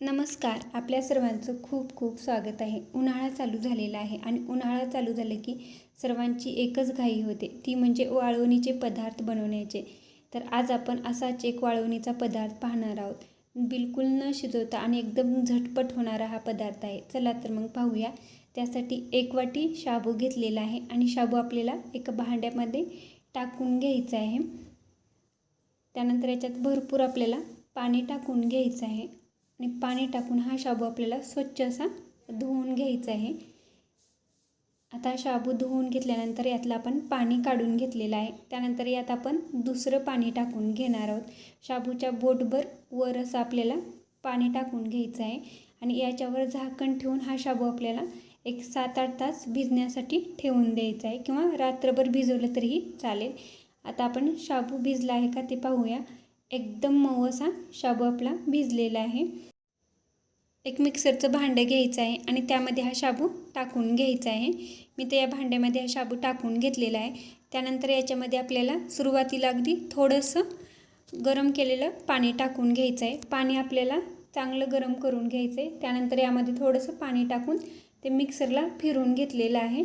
नमस्कार आपल्या सर्वांचं खूप खूप स्वागत आहे. उन्हाळा चालू झालेला आहे आणि उन्हाळा चालू झालं की सर्वांची एकच घाई होते. ती म्हणजे वाळवणीचे पदार्थ बनवण्याचे. तर आज आपण असाच एक वाळवणीचा पदार्थ पाहणार आहोत. बिलकुल न शिजवता आणि एकदम झटपट होणारा हा पदार्थ आहे. चला तर मग पाहूया. त्यासाठी एक वाटी शाबू घेतलेला आहे आणि शाबू आपल्याला एका भांड्यामध्ये टाकून घ्यायचा आहे. त्यानंतर याच्यात भरपूर आपल्याला पाणी टाकून घ्यायचं आहे. आणि पाणी टाकून हा शाबू आपल्याला स्वच्छ असा धुवून घ्यायचा आहे. आता शाबू धुवून घेतल्यानंतर यातलं आपण पाणी काढून घेतलेलं आहे. त्यानंतर यात आपण दुसरं पाणी टाकून घेणार आहोत. शाबूच्या बोटभर वर असं आपल्याला पाणी टाकून घ्यायचं आहे. आणि याच्यावर झाकण ठेवून हा शाबू आपल्याला एक सात आठ तास भिजण्यासाठी ठेवून द्यायचा आहे. किंवा रात्रभर भिजवलं तरीही चालेल. आता आपण शाबू भिजला आहे का ते पाहूया. एकदम मऊ असा शाबू आपला भिजलेला आहे. एक मिक्सरचं भांडं घ्यायचं आहे आणि त्यामध्ये हा शाबू टाकून घ्यायचा आहे. मी तर या भांड्यामध्ये हा शाबू टाकून घेतलेला आहे. त्यानंतर याच्यामध्ये आपल्याला सुरुवातीला अगदी थोडंसं गरम केलेलं पाणी टाकून घ्यायचं आहे. पाणी आपल्याला चांगलं गरम करून घ्यायचं आहे. त्यानंतर यामध्ये थोडंसं पाणी टाकून ते मिक्सरला फिरून घेतलेलं आहे.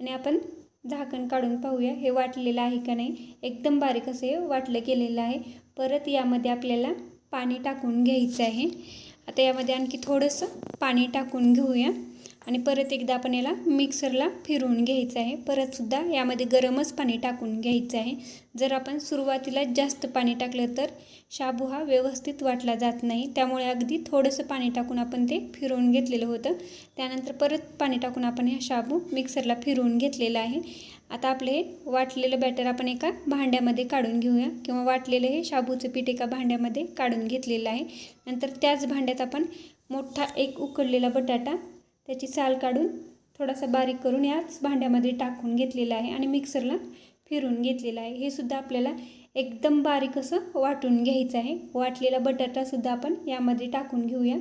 आणि आपण झाकण काढून पाहूया हे वाटलेलं आहे का नाही. एकदम बारीक असं हे वाटलं गेलेलं आहे. परत यामध्ये आपल्याला पाणी टाकून घ्यायचं आहे. आता यामध्ये आणखी थोडंसं पाणी टाकून घेऊया. आणि परत एकदा आपण याला मिक्सरला फिरवून घ्यायचं आहे. परतसुद्धा यामध्ये गरमच पाणी टाकून घ्यायचं आहे. जर आपण सुरुवातीला जास्त पाणी टाकलं तर शाबू हा व्यवस्थित वाटला जात नाही. त्यामुळे अगदी थोडंसं पाणी टाकून आपण ते फिरवून घेतलेलं होतं. त्यानंतर परत पाणी टाकून आपण हा शाबू मिक्सरला फिरवून घेतलेला आहे. आता आपलं हे वाटलेलं बॅटर आपण एका भांड्यामध्ये काढून घेऊया किंवा वाटलेलं हे शाबूचं पीठ एका भांड्यामध्ये काढून घेतलेलं आहे. नंतर त्याच भांड्यात आपण मोठा एक उकडलेला बटाटा त्याची साल काढून थोडासा बारीक करून याच भांड्यामध्ये टाकून घेतलेला आहे आणि मिक्सरला फिरून घेतलेलं आहे. हे सुद्धा आपल्याला एकदम बारीक असं वाटून घ्यायचं आहे. वाटलेला बटाटासुद्धा आपण यामध्ये टाकून घेऊया.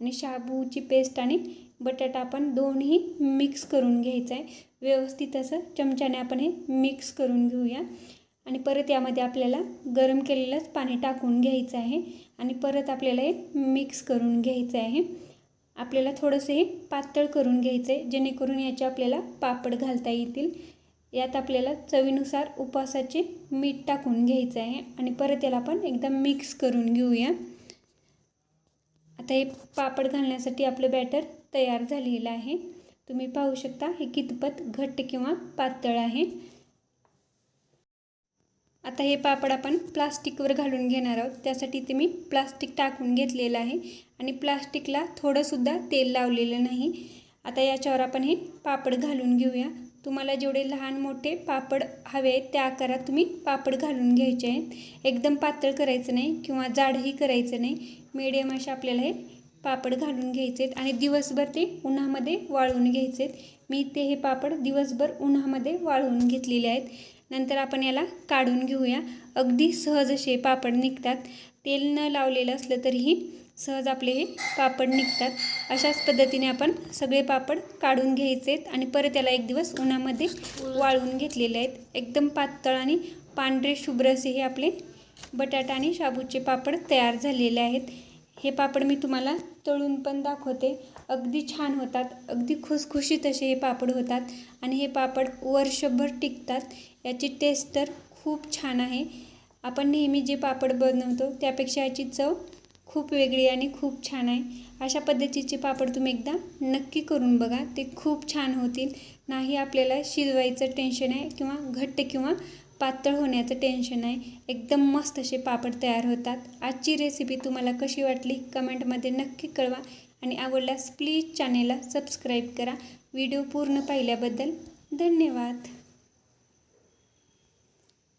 आणि शाबूची पेस्ट आणि बटाटा आपण दोन्ही मिक्स करून घ्यायचं आहे. व्यवस्थित असं चमच्याने आपण हे मिक्स करून घेऊया. आणि परत यामध्ये आपल्याला गरम केलेलंच पाणी टाकून घ्यायचं आहे. आणि परत आपल्याला हे मिक्स करून घ्यायचं आहे. आपल्याला थोडंसं हे पातळ करून घ्यायचं आहे जेणेकरून याचे आपल्याला पापड घालता येतील. यात आपल्याला चवीनुसार उपवासाचे मीठ टाकून घ्यायचं आहे आणि परत याला आपण एकदम मिक्स करून घेऊया. आता हे पापड घालण्यासाठी आपलं बॅटर तयार झालेलं आहे. तुम्ही पाहू शकता हे कितपत घट्ट किंवा पातळ आहे. आता हे पापड आपण प्लास्टिकवर घालून घेणार आहोत. त्यासाठी ते मी प्लास्टिक टाकून घेतलेलं आहे. आणि प्लास्टिकला थोडंसुद्धा तेल लावलेलं नाही. आता याच्यावर आपण हे पापड घालून घेऊया. तुम्हाला जेवढे लहान मोठे पापड हवे आहेत त्या आकारात तुम्ही पापड घालून घ्यायचे आहेत. एकदम पातळ करायचं नाही किंवा जाडही करायचं नाही. मिडियम असे आपल्याला हे पापड घालून घ्यायचे आहेत. आणि दिवसभर ते उन्हामध्ये वाळवून घ्यायचे आहेत. मी ते हे पापड दिवसभर उन्हामध्ये वाळवून घेतलेले आहेत. नंतर आपण याला काढून घेऊया. अगदी सहज असे पापड निघतात. तेल न लावलेलं असलं तरीही सहज आपले हे पापड निघतात. अशाच पद्धतीने आपण सगळे पापड काढून घ्यायचे आहेत आणि परत याला एक दिवस उन्हामध्ये वाळवून घेतलेले आहेत. एकदम पातळ आणि पांढरे शुभ्र असे हे आपले बटाटा आणि शाबूचे पापड तयार झालेले आहेत. हे पापड मी तुम्हाला तळून पण दाखवते. अगदी छान होतात. अगदी खुसखुशीत असे हे पापड होतात आणि हे पापड वर्षभर टिकतात. याची टेस्ट तर खूप छान आहे. आपण नेहमी जे पापड बनवतो त्यापेक्षा याची चव खूप वेगळी आणि खूप छान आहे. अशा पद्धतीचे पापड तुम्ही एकदा नक्की करून बघा. ते खूप छान होतील. नाही आपल्याला शिजवायचं टेन्शन आहे किंवा घट्ट किंवा पातळ होण्याचं टेन्शन आहे. एकदम मस्त असे पापड तयार होतात. आजची रेसिपी तुम्हाला कशी वाटली? कमेंटमध्ये नक्की कळवा. आणि आवडल्यास प्लीज चॅनेलला सबस्क्राईब करा. व्हिडिओ पूर्ण पाहिल्याबद्दल धन्यवाद.